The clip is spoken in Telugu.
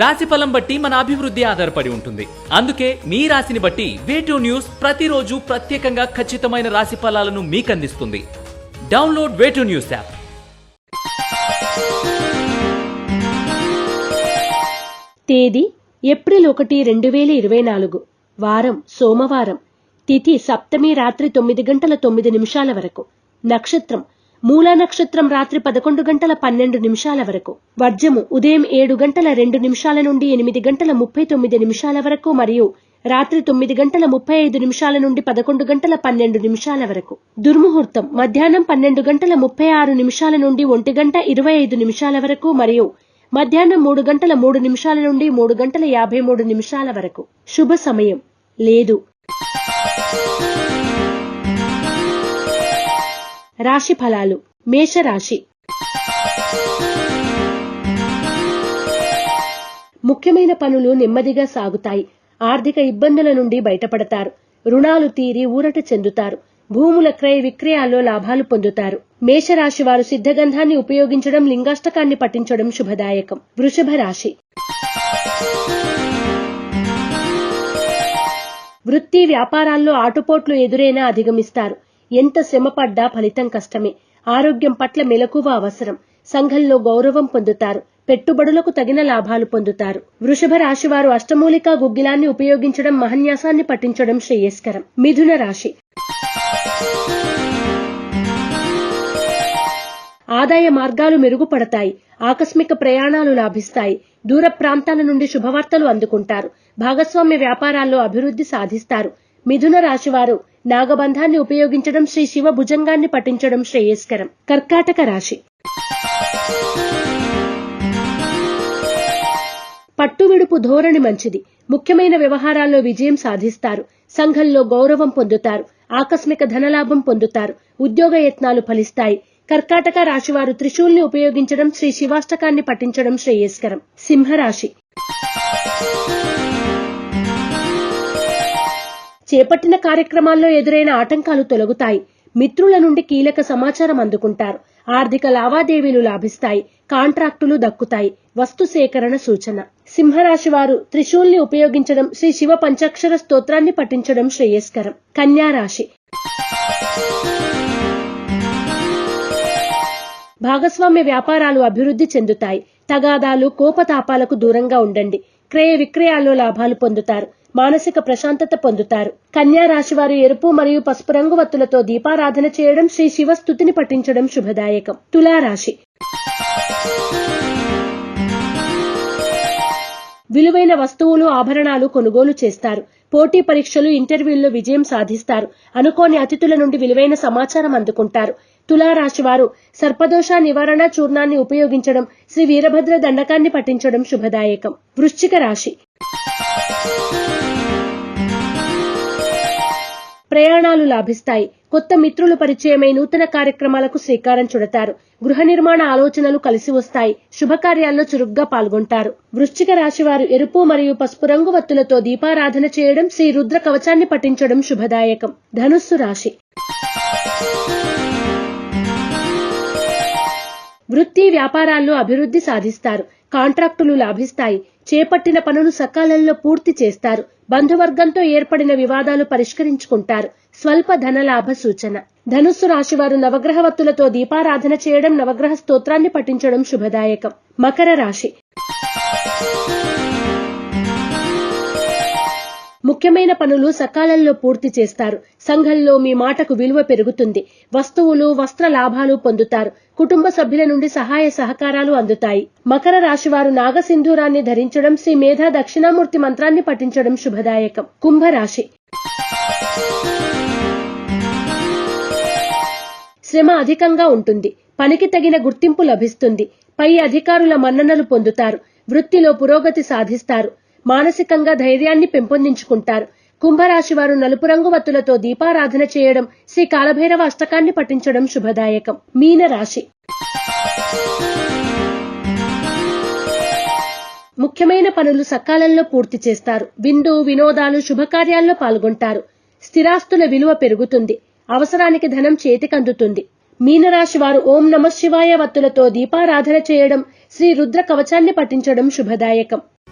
రాశి ఫలం బట్టి మన అభివృద్ధి ఆధారపడి ఉంటుంది. అందుకే మీ రాశిని బట్టి వేటూ న్యూస్ ప్రతిరోజు ప్రత్యేకంగా ఖచ్చితమైన రాశి ఫలాలను మీకు అందిస్తుంది download way two news app తేదీ ఏప్రిల్ ఒకటి రెండు వేల ఇరవై నాలుగు. వారం సోమవారం. తిథి సప్తమి రాత్రి తొమ్మిది గంటల తొమ్మిది నిమిషాల వరకు. నక్షత్రం మూలా నక్షత్రం రాత్రి పదకొండు గంటల పన్నెండు నిమిషాల వరకు. వర్జము ఉదయం ఏడు గంటల రెండు నిమిషాల నుండి ఎనిమిది గంటల ముప్పై తొమ్మిది నిమిషాల వరకు మరియు రాత్రి తొమ్మిది గంటల ముప్పై ఐదు నిమిషాల నుండి పదకొండు గంటల పన్నెండు నిమిషాల వరకు. దుర్ముహూర్తం మధ్యాహ్నం పన్నెండు గంటల ముప్పై ఆరు నిమిషాల నుండి ఒంటి గంట ఇరవై ఐదు నిమిషాల వరకు మరియు మధ్యాహ్నం మూడు గంటల మూడు నిమిషాల నుండి మూడు గంటల యాభై మూడు నిమిషాల వరకు. శుభ సమయం. లేదు. రాశి ఫలాలు. మేషరాశి. ముఖ్యమైన పనులు నెమ్మదిగా సాగుతాయి. ఆర్థిక ఇబ్బందుల నుండి బయటపడతారు. రుణాలు తీరి ఊరట చెందుతారు. భూముల క్రయ విక్రయాల్లో లాభాలు పొందుతారు. మేషరాశి వారు సిద్ధగంధాన్ని ఉపయోగించడం లింగాష్టకాన్ని పఠించడం శుభదాయకం. వృషభ రాశి. వృత్తి వ్యాపారాల్లో ఆటుపోట్లు ఎదురైనా అధిగమిస్తారు. ఎంత శ్రమపడ్డా ఫలితం కష్టమే. ఆరోగ్యం పట్ల మెలకువ అవసరం. సంఘంలో గౌరవం పొందుతారు. పెట్టుబడులకు తగిన లాభాలు పొందుతారు. వృషభ రాశి వారు అష్టమూలికా గుగ్గిలాన్ని ఉపయోగించడం మహన్యాసాన్ని పఠించడం శ్రేయస్కరం. మిథున రాశి. ఆదాయ మార్గాలు మెరుగుపడతాయి. ఆకస్మిక ప్రయాణాలు లాభిస్తాయి. దూర ప్రాంతాల నుండి శుభవార్తలు అందుకుంటారు. భాగస్వామ్య వ్యాపారాల్లో అభివృద్ధి సాధిస్తారు. మిథున రాశివారు నాగబంధాన్ని ఉపయోగించడం శ్రీ శివ భుజంగాన్ని పఠించడం శ్రేయస్కరం. కర్కాటక రాశి. పట్టువిడుపు ధోరణి మంచిది. ముఖ్యమైన వ్యవహారాల్లో విజయం సాధిస్తారు. సంఘంలో గౌరవం పొందుతారు. ఆకస్మిక ధనలాభం పొందుతారు. ఉద్యోగ యత్నాలు ఫలిస్తాయి. కర్కాటక రాశివారు త్రిశూల్ని ఉపయోగించడం శ్రీ శివాష్టకాన్ని పఠించడం శ్రేయస్కరం. సింహరాశి. చేపట్టిన కార్యక్రమాల్లో ఎదురైన ఆటంకాలు తొలగుతాయి. మిత్రుల నుండి కీలక సమాచారం అందుకుంటారు. ఆర్థిక లావాదేవీలు లాభిస్తాయి. కాంట్రాక్టులు దక్కుతాయి. వస్తు సేకరణ సూచన. సింహరాశి వారు త్రిశూల్ని ఉపయోగించడం శ్రీ శివ పంచాక్షర స్తోత్రాన్ని పఠించడం శ్రేయస్కరం. కన్యా రాశి. భాగస్వామ్య వ్యాపారాలు అభివృద్ధి చెందుతాయి. తగాదాలు కోపతాపాలకు దూరంగా ఉండండి. క్రయ విక్రయాల్లో లాభాలు పొందుతారు. మానసిక ప్రశాంతత పొందుతారు. కన్యా రాశి వారు ఎరుపు మరియు పసుపు రంగు వత్తులతో దీపారాధన చేయడం శ్రీ శివస్థుతిని పఠించడం శుభదాయకం. తులారాశి. విలువైన వస్తువులు ఆభరణాలు కొనుగోలు చేస్తారు. పోటీ పరీక్షలు ఇంటర్వ్యూల్లో విజయం సాధిస్తారు. అనుకోని అతిథుల నుండి విలువైన సమాచారం అందుకుంటారు. తులారాశి వారు సర్పదోష నివారణ చూర్ణాన్ని ఉపయోగించడం శ్రీ వీరభద్ర దండకాన్ని పఠించడం శుభదాయకం. వృశ్చిక రాశి. ప్రయాణాలు లాభిస్తాయి. కొత్త మిత్రులు పరిచయమై నూతన కార్యక్రమాలకు శ్రీకారం చుడతారు. గృహ నిర్మాణ ఆలోచనలు కలిసి వస్తాయి. శుభకార్యాల్లో చురుగ్గా పాల్గొంటారు. వృశ్చిక రాశి వారు ఎరుపు మరియు పసుపు రంగు వత్తులతో దీపారాధన చేయడం శ్రీ రుద్ర కవచాన్ని పఠించడం శుభదాయకం. ధనుస్సు రాశి. వృత్తి వ్యాపారాల్లో అభివృద్ధి సాధిస్తారు. కాంట్రాక్టులు లాభిస్తాయి. చేపట్టిన పనులు సకాలంలో పూర్తి చేస్తారు. బంధువర్గంతో ఏర్పడిన వివాదాలు పరిష్కరించుకుంటారు. స్వల్ప ధనలాభ సూచన. ధనుస్సు రాశివారు నవగ్రహ వత్తులతో దీపారాధన చేయడం నవగ్రహ స్తోత్రాన్ని పఠించడం శుభదాయకం. మకర రాశి. ముఖ్యమైన పనులు సకాలంలో పూర్తి చేస్తారు. సంఘంలో మీ మాటకు విలువ పెరుగుతుంది. వస్తువులు వస్త్ర లాభాలు పొందుతారు. కుటుంబ సభ్యుల నుండి సహాయ సహకారాలు అందుతాయి. మకర రాశి వారు నాగసింధూరాన్ని ధరించడం శ్రీ మేధా దక్షిణామూర్తి మంత్రాన్ని పఠించడం శుభదాయకం. కుంభరాశి. శ్రమ అధికంగా ఉంటుంది. పనికి తగిన గుర్తింపు లభిస్తుంది. పై అధికారుల మన్ననలు పొందుతారు. వృత్తిలో పురోగతి సాధిస్తారు. మానసికంగా ధైర్యాన్ని పెంపొందించుకుంటారు. కుంభరాశి వారు నలుపు రంగు వత్తులతో దీపారాధన చేయడం శ్రీ కాలభైరవ అష్టకాన్ని పఠించడం శుభదాయకం. మీన రాశి. ముఖ్యమైన పనులు సకాలంలో పూర్తి చేస్తారు. విందు వినోదాలు శుభకార్యాల్లో పాల్గొంటారు. స్థిరాస్తుల విలువ పెరుగుతుంది. అవసరానికి ధనం చేతికందుతుంది. మీనరాశి వారు ఓం నమ శివాయ వత్తులతో దీపారాధన చేయడం శ్రీ రుద్ర కవచాన్ని పఠించడం శుభదాయకం.